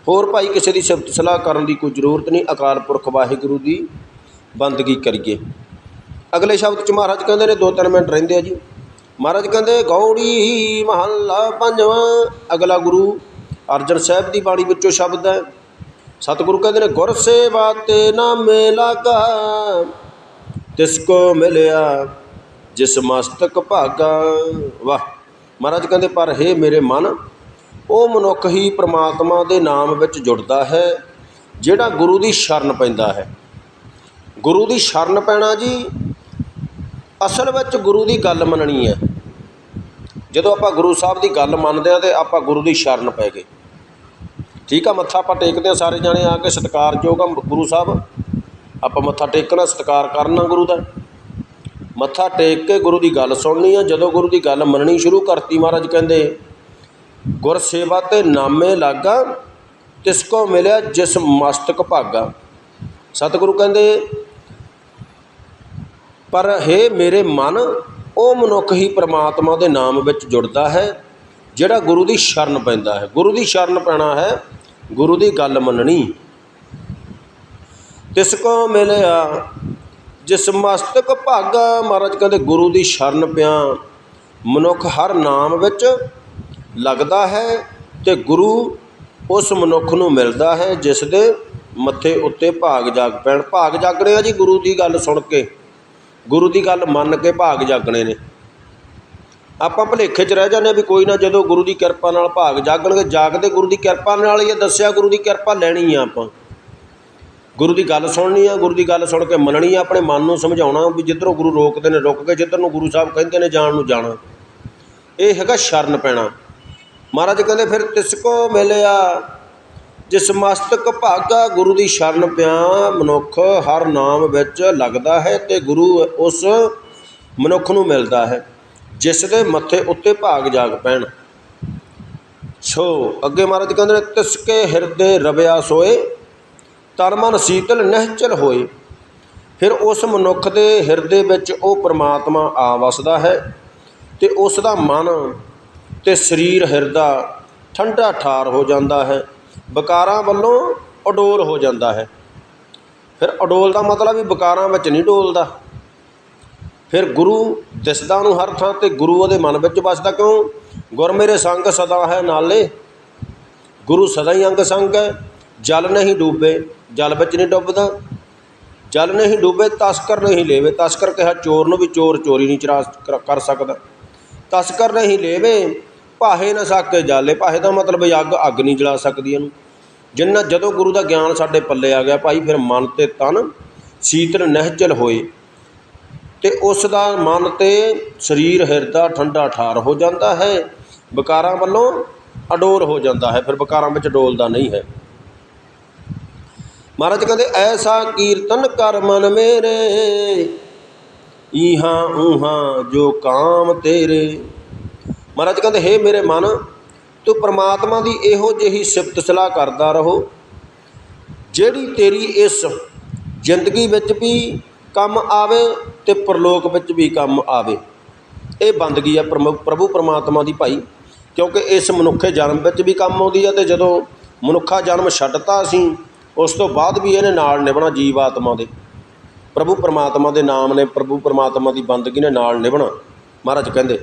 ਹੋਰ ਭਾਈ ਕਿਸੇ ਦੀ ਸਿਫਤ ਸਲਾਹ ਕਰਨ ਦੀ ਕੋਈ ਜ਼ਰੂਰਤ ਨਹੀਂ, ਅਕਾਲ ਪੁਰਖ ਵਾਹਿਗੁਰੂ ਦੀ ਬੰਦਗੀ ਕਰੀਏ। ਅਗਲੇ ਸ਼ਬਦ ਚ ਮਹਾਰਾਜ ਕਹਿੰਦੇ ਨੇ, ਦੋ ਤਿੰਨ ਮਿੰਟ ਰਹਿੰਦੇ ਆ ਜੀ। ਮਹਾਰਾਜ ਕਹਿੰਦੇ, ਗੌੜੀ ਮਹੱਲਾ ਪੰਜਵਾਂ, ਅਗਲਾ ਗੁਰੂ ਅਰਜਨ ਸਾਹਿਬ ਦੀ ਬਾਣੀ ਵਿੱਚੋਂ ਸ਼ਬਦ ਹੈ। ਸਤਿਗੁਰੂ ਕਹਿੰਦੇ ਨੇ, ਗੁਰ ਸੇਵਾ ਤੇ ਨਾਮੇ ਲਾਗਾ ਤਿਸ ਕੋ ਮਿਲਿਆ ਜਿਸ ਮਸਤਕ ਭਾਗਾ। ਵਾਹ, ਮਹਾਰਾਜ ਕਹਿੰਦੇ, ਪਰ ਹੇ ਮੇਰੇ ਮਨ, ਉਹ ਮਨੁੱਖ ਹੀ ਪ੍ਰਮਾਤਮਾ ਦੇ ਨਾਮ ਵਿੱਚ ਜੁੜਦਾ ਹੈ, ਜਿਹੜਾ ਗੁਰੂ ਦੀ ਸ਼ਰਨ ਪੈਂਦਾ ਹੈ। ਗੁਰੂ ਦੀ ਸ਼ਰਨ ਪੈਣਾ ਜੀ, ਅਸਲ ਵਿੱਚ ਗੁਰੂ ਦੀ ਗੱਲ ਮੰਨਣੀ ਹੈ। ਜਦੋਂ ਆਪਾਂ ਗੁਰੂ ਸਾਹਿਬ ਦੀ ਗੱਲ ਮੰਨਦੇ ਆ ਤੇ ਆਪਾਂ ਗੁਰੂ ਦੀ ਸ਼ਰਨ ਪੈ ਗਏ। ਠੀਕ ਆ, ਮੱਥਾ ਆਪਾਂ ਟੇਕਦੇ ਹਾਂ ਸਾਰੇ ਜਾਣੇ ਆ ਕੇ ਸਤਿਕਾਰਯੋਗ ਆ ਗੁਰੂ ਸਾਹਿਬ। ਆਪਾਂ ਮੱਥਾ ਟੇਕਣਾ, ਸਤਿਕਾਰ ਕਰਨਾ ਗੁਰੂ ਦਾ। ਮੱਥਾ ਟੇਕ ਕੇ ਗੁਰੂ ਦੀ ਗੱਲ ਸੁਣਨੀ ਆ। ਜਦੋਂ ਗੁਰੂ ਦੀ ਗੱਲ ਮੰਨਣੀ ਸ਼ੁਰੂ ਕਰਤੀ ਮਹਾਰਾਜ ਕਹਿੰਦੇ, ਗੁਰ ਸੇਵਾ ਤੇ ਨਾਮੇ ਲਾਗਾ, ਤਿਸ ਕੋ ਮਿਲਿਆ ਜਿਸ ਮਸਤਕ ਭਾਗਾ। ਸਤਿਗੁਰੂ ਕਹਿੰਦੇ, ਪਰ ਹੇ ਮੇਰੇ ਮਨ, ਉਹ ਮਨੁੱਖ ਹੀ ਪ੍ਰਮਾਤਮਾ ਦੇ ਨਾਮ ਵਿੱਚ ਜੁੜਦਾ ਹੈ, ਜਿਹੜਾ ਗੁਰੂ ਦੀ ਸ਼ਰਨ ਪੈਂਦਾ ਹੈ। ਗੁਰੂ ਦੀ ਸ਼ਰਨ ਪੈਣਾ ਹੈ ਗੁਰੂ ਦੀ ਗੱਲ ਮੰਨਣੀ। ਤਿਸ ਕੋ ਮਿਲਿਆ, ਜਿਸ ਮਸਤਕ ਭਾਗਾ, ਮਹਾਰਾਜ ਕਹਿੰਦੇ ਗੁਰੂ ਦੀ ਸ਼ਰਨ ਪਿਆ। ਮਨੁੱਖ ਹਰ ਨਾਮ ਵਿੱਚ ਲੱਗਦਾ ਹੈ ਤੇ ਗੁਰੂ ਉਸ ਮਨੁੱਖ ਨੂੰ ਮਿਲਦਾ ਹੈ, ਜਿਸ ਦੇ ਮੱਥੇ ਉੱਤੇ ਭਾਗ ਜਾਗ ਪੈਣ। ਭਾਗ ਜਾਗਣੇ ਆ ਜੀ ਗੁਰੂ ਦੀ ਗੱਲ ਸੁਣ ਕੇ। ਗੁਰੂ ਦੀ ਗੱਲ ਮੰਨ ਕੇ ਭਾਗ ਜਾਗਣੇ ਨੇ। ਆਪਾਂ ਭੁਲੇਖੇ 'ਚ ਰਹਿ ਜਾਂਦੇ ਹਾਂ ਵੀ ਕੋਈ ਨਾ ਜਦੋਂ ਗੁਰੂ ਦੀ ਕਿਰਪਾ ਨਾਲ ਭਾਗ ਜਾਗਣਗੇ, ਜਾਗਦੇ ਗੁਰੂ ਦੀ ਕਿਰਪਾ ਨਾਲ ਹੀ ਇਹ ਦੱਸਿਆ ਗੁਰੂ ਦੀ ਕਿਰਪਾ ਲੈਣੀ ਆ ਆਪਾਂ। ਗੁਰੂ ਦੀ ਗੱਲ ਸੁਣਨੀ ਆ, ਗੁਰੂ ਦੀ ਗੱਲ ਸੁਣ ਕੇ ਮੰਨਣੀ ਆ, ਆਪਣੇ ਮਨ ਨੂੰ ਸਮਝਾਉਣਾ ਵੀ ਜਿੱਧਰੋਂ ਗੁਰੂ ਰੋਕਦੇ ਨੇ, ਰੁਕ ਕੇ ਜਿੱਧਰ ਨੂੰ ਗੁਰੂ ਸਾਹਿਬ ਕਹਿੰਦੇ ਨੇ ਜਾਣ ਨੂੰ ਜਾਣਾ। ਇਹ ਹੈਗਾ ਸ਼ਰਨ ਪੈਣਾ। ਮਹਾਰਾਜ ਕਹਿੰਦੇ ਫਿਰ ਤਿਸ ਕੋ ਮਿਲਿਆ, ਜਿਸ ਮਸਤਕ ਭਾਗਾ ਗੁਰੂ ਦੀ ਸ਼ਰਨ ਪਿਆ, ਮਨੁੱਖ ਹਰ ਨਾਮ ਵਿੱਚ ਲੱਗਦਾ ਹੈ ਤੇ ਗੁਰੂ ਉਸ ਮਨੁੱਖ ਨੂੰ ਮਿਲਦਾ ਹੈ। ਜਿਸ ਦੇ ਮੱਥੇ ਉੱਤੇ ਭਾਗ ਜਾਗ ਪੈਣ। ਸੋ ਅੱਗੇ ਮਹਾਰਾਜ ਕਹਿੰਦੇ ਨੇ, ਤਿਸ ਕੇ ਹਿਰਦੇ ਰਵਿਆ ਸੋਏ, ਤਨ ਮਨ ਸੀਤਲ ਨਹਿਚਲ ਹੋਏ। ਫਿਰ ਉਸ ਮਨੁੱਖ ਦੇ ਹਿਰਦੇ ਵਿੱਚ ਉਹ ਪ੍ਰਮਾਤਮਾ ਆ ਵਸਦਾ ਹੈ ਤੇ ਉਸ ਦਾ ਮਨ ਤੇ ਸਰੀਰ ਹਿਰਦਾ ਠੰਡਾ ਠਾਰ ਹੋ ਜਾਂਦਾ ਹੈ ਵਿਕਾਰਾਂ ਵੱਲੋਂ ਅਡੋਲ ਹੋ ਜਾਂਦਾ ਹੈ। ਫਿਰ ਅਡੋਲ ਦਾ ਮਤਲਬ ਵੀ ਵਿਕਾਰਾਂ ਵਿੱਚ ਨਹੀਂ ਡੋਲਦਾ। ਫਿਰ ਗੁਰੂ ਦਿਸਦਾ ਉਹਨੂੰ ਹਰ ਥਾਂ ਤੇ ਗੁਰੂ ਉਹਦੇ ਮਨ ਵਿੱਚ ਵਸਦਾ ਕਿਉਂ? ਗੁਰ ਮੇਰੇ ਸੰਗ ਸਦਾ ਹੈ ਨਾਲੇ। ਗੁਰੂ ਸਦਾ ਹੀ ਅੰਗ ਸੰਗ ਹੈ। ਜਲ ਨਹੀਂ ਡੂਬੇ, ਜਲ ਵਿੱਚ ਨਹੀਂ ਡੁੱਬਦਾ। ਜਲ ਨਹੀਂ ਡੂਬੇ, ਤਸਕਰ ਨਹੀਂ ਲੇਵੇ। ਤਸਕਰ ਕਿਹਾ ਚੋਰ ਨੂੰ ਵੀ ਚੋਰ ਚੋਰੀ ਨਹੀਂ ਚਰਾ ਕਰ- ਸਕਦਾ। ਤਸਕਰ ਨਹੀਂ ਲੇਵੇ, ਭਾਹੇ ਨਾ ਸਾਕੇ ਜਾਲੇ। ਭਾਹੇ ਦਾ ਮਤਲਬ ਅੱਗ ਅੱਗ ਨਹੀਂ ਜਲਾ ਸਕਦੀ ਇਹਨੂੰ। ਜਿੰਨਾ ਜਦੋਂ ਗੁਰੂ ਦਾ ਗਿਆਨ ਸਾਡੇ ਪੱਲੇ ਆ ਗਿਆ, ਭਾਈ ਫਿਰ ਮਨ ਤੇ ਤਨ ਸੀਤਲ ਨਹਿਚਲ ਹੋਏ। ਤੇ ਉਸ ਦਾ ਮਨ ਤੇ ਸਰੀਰ, ਹਿਰਦਾ ਠੰਡਾ ਠਾਰ ਹੋ ਜਾਂਦਾ ਹੈ। ਵਿਕਾਰਾਂ ਵੱਲੋਂ ਅਡੋਲ ਹੋ ਜਾਂਦਾ ਹੈ। ਫਿਰ ਵਿਕਾਰਾਂ ਵਿੱਚ ਡੋਲਦਾ ਨਹੀਂ ਹੈ। ਮਹਾਰਾਜ ਕਹਿੰਦੇ, ਐਸਾ ਕੀਰਤਨ ਕਰ ਮਨ ਮੇਰੇ, ਈਹਾਂ ਊਹਾਂ ਜੋ ਕਾਮ ਤੇਰੇ। ਮਹਾਰਾਜ ਕਹਿੰਦੇ, ਹੇ ਮੇਰੇ ਮਨ, ਤੂੰ ਪ੍ਰਮਾਤਮਾ ਦੀ ਇਹੋ ਜਿਹੀ ਸਿਫਤ ਸਲਾਹ ਕਰਦਾ ਰਹੋ, ਜਿਹੜੀ ਤੇਰੀ ਇਸ ਜ਼ਿੰਦਗੀ ਵਿੱਚ ਵੀ ਕੰਮ ਆਵੇ ਤੇ ਪ੍ਰਲੋਕ ਵਿੱਚ ਵੀ ਕੰਮ ਆਵੇ। ਇਹ ਬੰਦਗੀ ਹੈ ਪ੍ਰਮੁ- ਪ੍ਰਭੂ ਪਰਮਾਤਮਾ ਦੀ ਭਾਈ। ਕਿਉਂਕਿ ਇਸ ਮਨੁੱਖੇ ਜਨਮ ਵਿੱਚ ਵੀ ਕੰਮ ਆਉਂਦੀ ਹੈ ਤੇ ਜਦੋਂ ਮਨੁੱਖਾ ਜਨਮ ਛੱਡਤਾ ਅਸੀਂ, ਉਸ ਤੋਂ ਬਾਅਦ ਵੀ ਇਹਨੇ ਨਾਲ ਨਿਭਣਾ ਜੀਵ ਆਤਮਾ ਦੇ। ਪ੍ਰਭੂ ਪਰਮਾਤਮਾ ਦੇ ਨਾਮ ਨੇ ਪ੍ਰਭੂ ਪਰਮਾਤਮਾ ਦੀ ਬੰਦਗੀ ਨੇ ਨਾਲ ਨਿਭਣਾ। ਮਹਾਰਾਜ ਕਹਿੰਦੇ,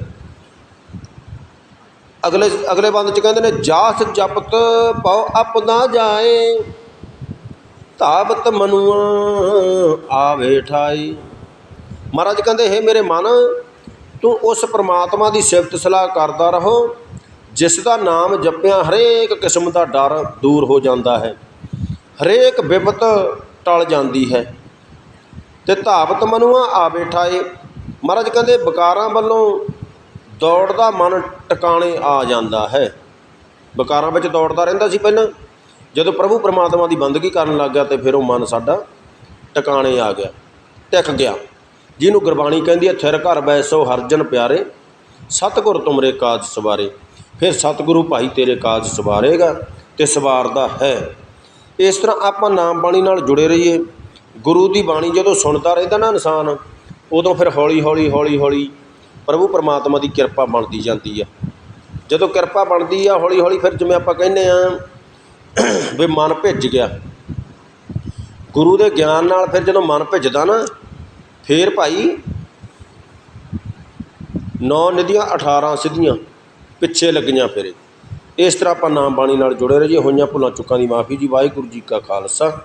ਅਗਲੇ ਅਗਲੇ ਬੰਦ ਚ ਕਹਿੰਦੇ ਨੇ ਜਾਸ ਜਪਤ ਪਉ ਆਪਦਾ ਜਾਏ। ਧਾਵਤ ਮਨੁਆ ਆਵੇ ਠਾਈ। ਮਹਾਰਾਜ ਕਹਿੰਦੇ, ਹੈ ਮੇਰੇ ਮਨ, ਤੂੰ ਉਸ ਪ੍ਰਮਾਤਮਾ ਦੀ ਸਿਫਤ ਸਲਾਹ ਕਰਦਾ ਰਹੋ, ਜਿਸ ਦਾ ਨਾਮ ਜਪਿਆ ਹਰੇਕ ਕਿਸਮ ਦਾ ਡਰ ਦੂਰ ਹੋ ਜਾਂਦਾ ਹੈ। ਹਰੇਕ ਵਿਪਤ ਟਲ ਜਾਂਦੀ ਹੈ। ਤੇ ਧਾਵਤ ਮਨੁਆ ਆ ਬੈਠਾਏ ਮਹਾਰਾਜ ਕਹਿੰਦੇ, ਵਿਕਾਰਾਂ ਵੱਲੋਂ ਦੌੜਦਾ ਮਨ ਟਿਕਾਣੇ ਆ ਜਾਂਦਾ ਹੈ। ਵਿਕਾਰਾਂ ਵਿੱਚ ਦੌੜਦਾ ਰਹਿੰਦਾ ਸੀ ਪਹਿਲਾਂ। ਜਦੋਂ ਪ੍ਰਭੂ ਪਰਮਾਤਮਾ ਦੀ ਬੰਦਗੀ ਕਰਨ ਲੱਗ ਗਿਆ ਤਾਂ ਫਿਰ ਉਹ ਮਨ ਸਾਡਾ ਟਿਕਾਣੇ ਆ ਗਿਆ, ਟਿਕ ਗਿਆ। ਜਿਹਨੂੰ ਗੁਰਬਾਣੀ ਕਹਿੰਦੀ ਹੈ, ਥਿਰ ਘਰ ਬੈਸੋ ਹਰਜਨ ਪਿਆਰੇ, ਸਤਿਗੁਰ ਤੁਮਰੇ ਕਾਜ ਸਵਾਰੇ। ਫਿਰ ਸਤਿਗੁਰੂ ਭਾਈ ਤੇਰੇ ਕਾਜ ਸਵਾਰੇਗਾ ਤੇ ਸਵਾਰਦਾ ਹੈ। ਇਸ ਤਰ੍ਹਾਂ ਆਪਾਂ ਨਾਮ ਬਾਣੀ ਨਾਲ ਜੁੜੇ ਰਹੀਏ। ਗੁਰੂ ਦੀ ਬਾਣੀ ਜਦੋਂ ਸੁਣਦਾ ਰਹਿੰਦਾ ਨਾ ਇਨਸਾਨ, ਉਦੋਂ ਫਿਰ ਹੌਲੀ ਹੌਲੀ ਹੌਲੀ ਹੌਲੀ ਪ੍ਰਭੂ ਪਰਮਾਤਮਾ ਦੀ ਕਿਰਪਾ ਬਣਦੀ ਜਾਂਦੀ ਆ। ਜਦੋਂ ਕਿਰਪਾ ਬਣਦੀ ਆ, ਹੌਲੀ ਹੌਲੀ ਫਿਰ ਜਿਵੇਂ ਆਪਾਂ ਕਹਿੰਦੇ ਆ ਵੀ ਮਨ ਭਿੱਜ ਗਿਆ। ਗੁਰੂ ਦੇ ਗਿਆਨ ਨਾਲ ਫਿਰ ਜਦੋਂ ਮਨ ਭਿੱਜਦਾ ਨਾ, ਫਿਰ ਭਾਈ ਨੌ ਨਦੀਆਂ 18 ਸਿੱਧੀਆਂ ਪਿੱਛੇ ਲੱਗੀਆਂ ਫਿਰੇ। ਇਸ ਤਰ੍ਹਾਂ ਆਪਾਂ ਨਾਮ ਬਾਣੀ ਨਾਲ ਜੁੜੇ ਰਹੀਏ। ਹੋਈਆਂ ਭੁੱਲਾਂ ਚੁੱਕਾਂ ਦੀ ਮਾਫੀ ਜੀ। ਵਾਹਿਗੁਰੂ ਜੀ ਕਾ ਖਾਲਸਾ।